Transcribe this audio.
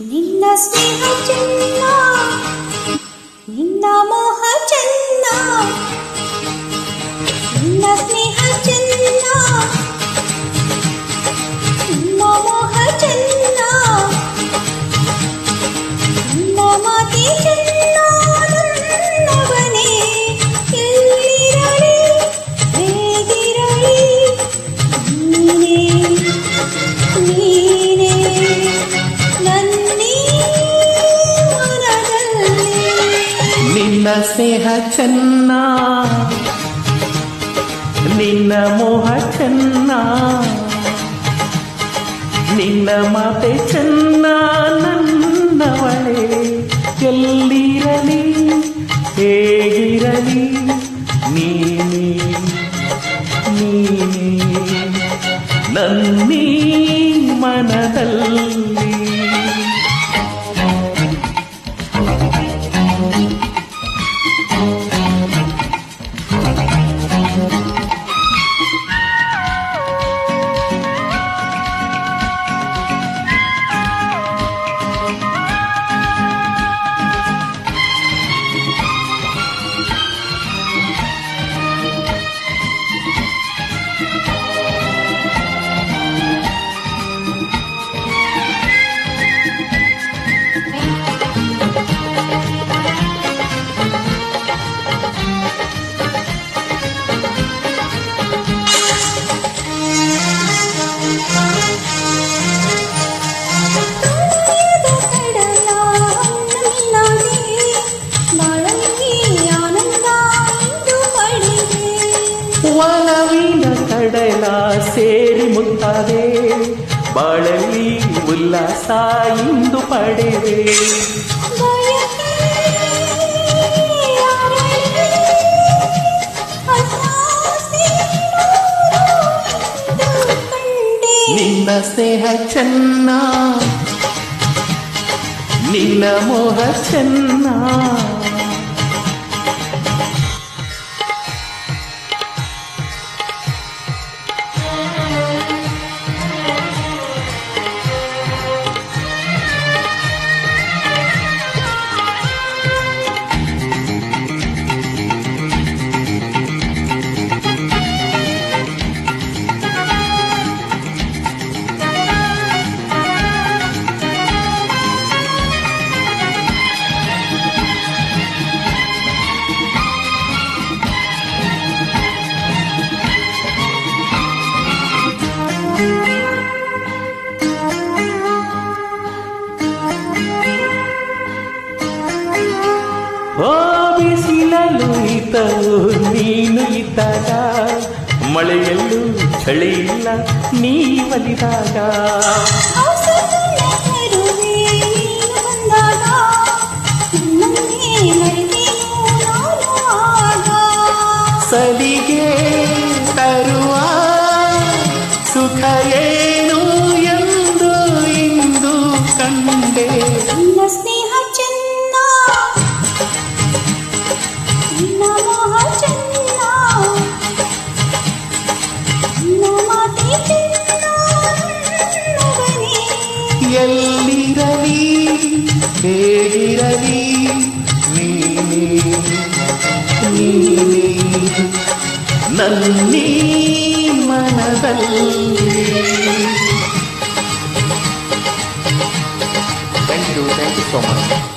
ನಿನ್ನ ಸ್ನೇಹ ಚೆನ್ನ ನಿನ್ನ ಸ್ನೇಹ ಚೆನ್ನ ನಿನ್ನ ಮೋಹ ಚೆನ್ನ ನಿನ್ನ ಮಾತೆ ಚೆನ್ನ ನನ್ನವಳೆ ಎಲ್ಲಿರಲಿ ಹೇಗಿರಲಿ ನೀನೇ ನೀನೇ ನನ್ನೀ ಮನದಲ್ಲಿ ಕಡಲ ಸೇರಿ ಮುತ್ತದೆ ಬಾಳಲ್ಲಿ ಉಲ್ಲಾಸ ಇಂದು ಪಡೆವೆ ಬಯಕೆ ಆರಳೆ ಆಸೆ ನೂರು ಇಂದು ಕಂಡೆ ನಿನ್ನ ಸ್ನೇಹ ಚೆನ್ನ ನಿನ್ನ ಮೋಹ ಚೆನ್ನ ಬಿಸಿಲಲು ಇದ್ದವು ನೀನು ಇದ್ದಾಗ ಮಳೆಯಲ್ಲೂ ಚಳಿ ಇಲ್ಲ ನೀ ಒಲಿದಾಗ ಔಷಧನ ತರುವೆ ನೀನು ಬಂದಾಗ ನನ್ನೇ ಮರೆತೆನು ನಾನು ಆಗ ಸಲಿಗೆ ತರುವ ಸುಖ ಏನು ಎಂದು ಇಂದು ಕಂಡೆ ఏగిరవి నన్నీ మనదల్లి. Thank you thank you so much